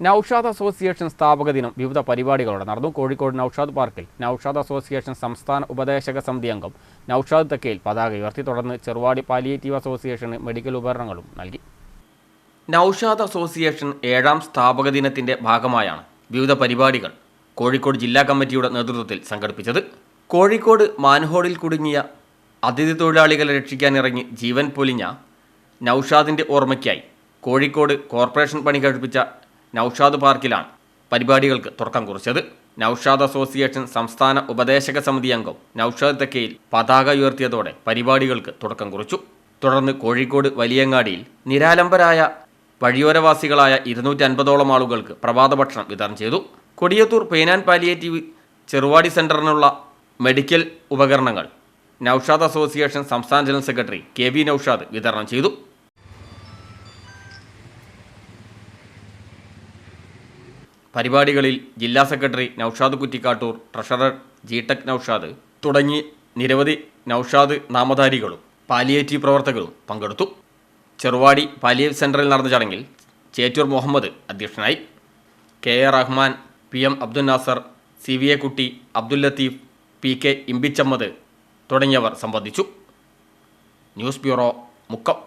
Naushad association സ്ഥാപക ദിനം വിവിധ പരിപാടികളോടെ നടന്നു. കോഴിക്കോട് നൌഷാദ് പാർക്കിൽ നൌഷാദ് അസോസിയേഷൻ സംസ്ഥാന ഉപദേശക സമിതി അംഗം നൌഷാദ് തക്കയിൽ പതാക ഉയർത്തി തുടർന്ന് ചെറുവാടി പാലിയേറ്റീവ് അസോസിയേഷന് മെഡിക്കൽ ഉപകരണങ്ങളും നൽകി. നൌഷാദ് അസോസിയേഷൻ ഏഴാം സ്ഥാപക ദിനത്തിന്റെ ഭാഗമായാണ് വിവിധ പരിപാടികൾ കോഴിക്കോട് ജില്ലാ കമ്മിറ്റിയുടെ നേതൃത്വത്തിൽ സംഘടിപ്പിച്ചത്. കോഴിക്കോട് മാൻഹോളിൽ കുടുങ്ങിയ അതിഥി തൊഴിലാളികളെ രക്ഷിക്കാനിറങ്ങി ജീവൻ പൊലിഞ്ഞ നൌഷാദിന്റെ ഓർമ്മയ്ക്കായി കോഴിക്കോട് കോർപ്പറേഷൻ പണി കഴിപ്പിച്ച നൌഷാദ് പാർക്കിലാണ് പരിപാടികൾക്ക് തുടക്കം കുറിച്ചത്. നൌഷാദ് അസോസിയേഷൻ സംസ്ഥാന ഉപദേശക സമിതി അംഗം നൌഷാദ് തെക്കയിൽ പതാക ഉയർത്തിയതോടെ പരിപാടികൾക്ക് തുടക്കം കുറിച്ചു. തുടർന്ന് കോഴിക്കോട് വലിയങ്ങാടിയിൽ നിരാലംബരായ വഴിയോരവാസികളായ ഇരുന്നൂറ്റി അൻപതോളം ആളുകൾക്ക് പ്രഭാത ഭക്ഷണം വിതരണം ചെയ്തു. കൊടിയത്തൂർ പേനാൻ പാലിയേറ്റീവ് ചെറുവാടി സെന്ററിനുള്ള മെഡിക്കൽ ഉപകരണങ്ങൾ നൌഷാദ് അസോസിയേഷൻ സംസ്ഥാന general secretary K V Noushad വിതരണം ചെയ്തു. പരിപാടികളിൽ ജില്ലാ secretary Noushad Kuttikkattoor treasurer G tech Noushad തുടങ്ങി നിരവധി നൌഷാദ് നാമധാരികളും പാലിയേറ്റീവ് പ്രവർത്തകരും പങ്കെടുത്തു. ചെറുവാടി പാലിയേറ്റീവ് സെന്ററിൽ നടന്ന ചടങ്ങിൽ ചേറ്റൂർ മുഹമ്മദ് അധ്യക്ഷനായി. K A Rahman P M Abdul Nasser C V A Kutty Abdul Latheef P K Imbichammad തുടങ്ങിയവർ സംബന്ധിച്ചു. News bureau Mukkam.